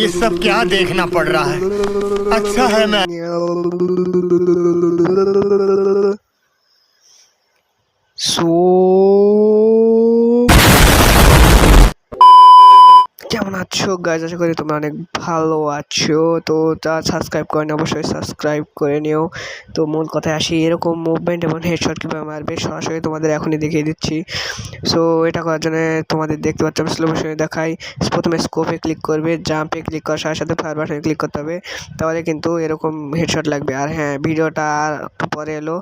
ये सब क्या देखना पड़ रहा है? अच्छा है मैं। সো কেমন আছো? গাইজ আশা করি তোমরা অনেক ভালো আছো। তো তা সাবস্ক্রাইব করে করেন, অবশ্যই সাবস্ক্রাইব করে নিও। তো মূল কথায় আসি, এরকম মুভমেন্ট এবং হেডশট কীভাবে মারবে সরাসরি তোমাদের এখনই দেখিয়ে দিচ্ছি। সো এটা করার জন্য তোমাদের দেখতে পাচ্ছ, আমি স্লো মোশনে দেখাই। প্রথমে স্কোপে ক্লিক করবে জাম্পে ক্লিক করার সাথে সাথে ফায়ার বাটনে ক্লিক করতে হবে। তাহলে কিন্তু এরকম হেডশট লাগবে। আর হ্যাঁ ভিডিওটা আর একটু পরে এলো,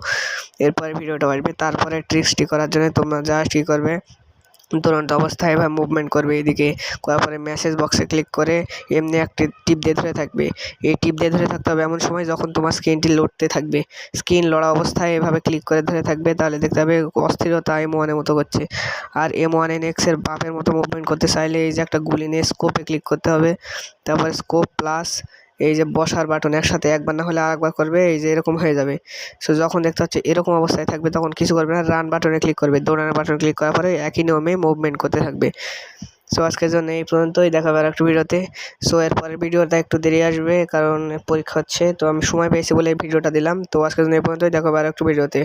এরপরে ভিডিওটা আসবে তারপরে ট্রিক্সটি করার জন্য তোমরা জাস্ট কী করবে দুরন্ত অবস্থায় এভাবে মুভমেন্ট করবে এদিকে, করার পরে মেসেজ বক্সে ক্লিক করে এমনি একটি টিপ দিয়ে ধরে থাকবে। এই টিপ দিয়ে ধরে থাকতে হবে এমন সময় যখন তোমার স্ক্রিনটি লড়তে থাকবে। স্ক্রিন লড়া অবস্থায় এভাবে ক্লিক করে ধরে থাকবে, তাহলে দেখতে হবে অস্থিরতা এম ওয়ানের মতো করছে। আর এম ওয়ান এন এক্সের বাপের মতো মুভমেন্ট করতে চাইলে এই যে একটা গুলি নিয়ে স্কোপে ক্লিক করতে হবে। তারপরে স্কোপ প্লাস এই যে বসার বাটন একসাথে একবার না হলে আরেকবার করবে, এই যে এরকম হয়ে যাবে। সো যখন দেখতে হচ্ছে এরকম অবস্থায় থাকবে, তখন কিছু করবে না রান বাটনে ক্লিক করবে। দৌড়ানোর বাটনে ক্লিক করার পরে একই নিয়মে মুভমেন্ট করতে থাকবে। সো আজকের জন্য এই পর্যন্তই দেখাবে আর একটা ভিডিওতে। সো এরপরের ভিডিওটা একটু দেরি আসবে, কারণ পরীক্ষা হচ্ছে, তো আমি সময় পেয়েছি বলে এই ভিডিওটা দিলাম। তো আজকের জন্য এই পর্যন্তই দেখাবে আর একটা ভিডিওতে।